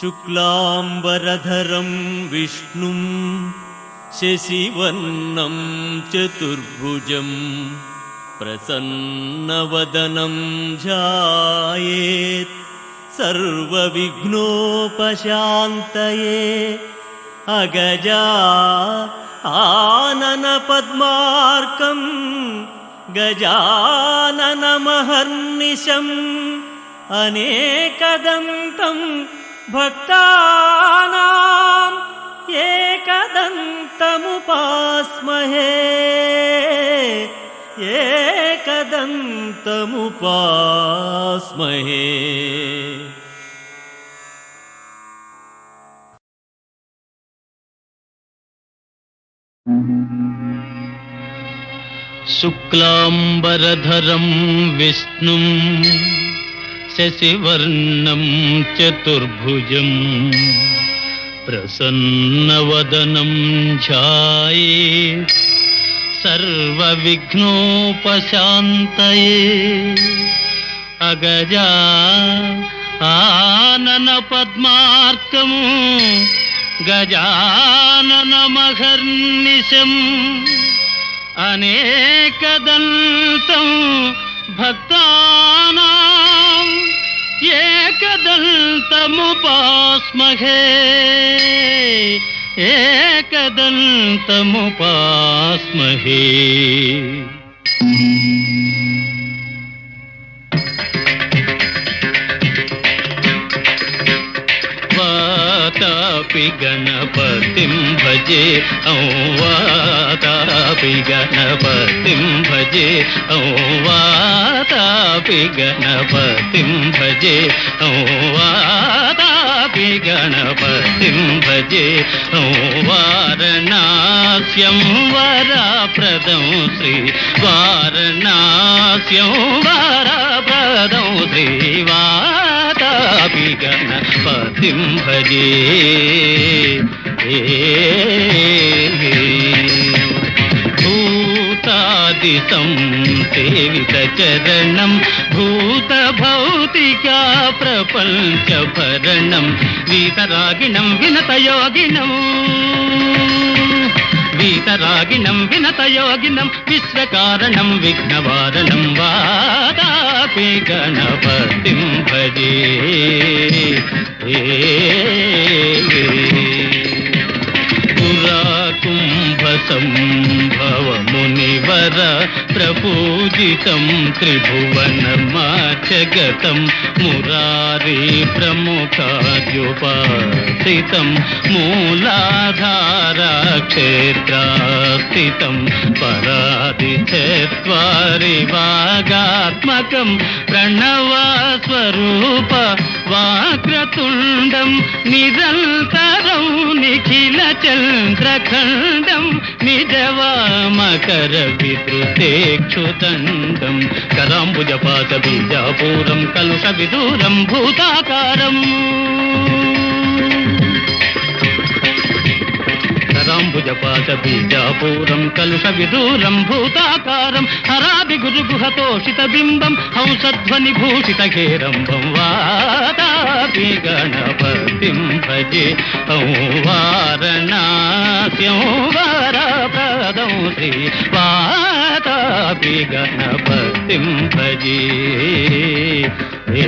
शुक्लाम्बरधरं विष्णुं शशिवर्णं चतुर्भुजं प्रसन्नवदनं ध्यायेत् सर्वविघ्नोपशान्तये अगजा आननपद्मार्कं गजाननमहर्निशम् अनेकदन्तं भक्तानाम् एकदन्तमुपास्महे। एकदन्तमुपास्महे। शुक्लाम्बरधरं శశివర్ణం చతుర్భుజం. ప్రసన్నవదనం ఛాయే. సర్వవిఘ్నోపశాంతయే అగజా ఆనన పద్మార్కము. గజాననమహర్నిశం అనేకదంతం భక్తానా ఏకదంతముపాస్మహే. ఏకదంతముపాస్మహే. వాతాపి గణపతిం భజే ఔ వాతాపి గణపతిం భజే ఔ వాతాపి గణపతిం భజే ఔ వాతాపి గణపతిం భజే ఔ వారణాస్యం వరప్రదం శ్రీ వారణాస్యం వరప్రదం శ్రీ అభిగణ గణపతిం భూతాదితం సేవిత చరణం భూత భౌతికా ప్రపంచ భరణం వీతరాగిణం వినతయోగిణం వీతరాగిణం వినతయోగినం విశ్వకారణం విఘ్నవారణం వాదా గణపతిం భజే పురాకుంభసంభవ మునివర ప్రపూజితం త్రిభువనమాచగతం మురారి ప్రముఖాద్యుపాసితం మూలా క్షేత్రాస్థితం పరాది చత్వారి వాగాత్మకం ప్రణవస్వరూప వాక్రతుండం నిరంతరం నిఖిల చంద్రఖండం నిజవామకర విద్రుతేక్షుదండం కరాంబుజపాత బీజాపూరం కలుష విదూరం భూతాకారం కరాంబుజపాత బీజాపూరం కలుష విదూరం భూతాకారం హరాది గురు గుహతోషిత బింబం హంసధ్వని భూషిత కేరంబం వాదాపి గణపతిం భజే ఔ వారణాస్యం వరప్రదం శ్రీ వాతాపి గణపతిం భజే ఏ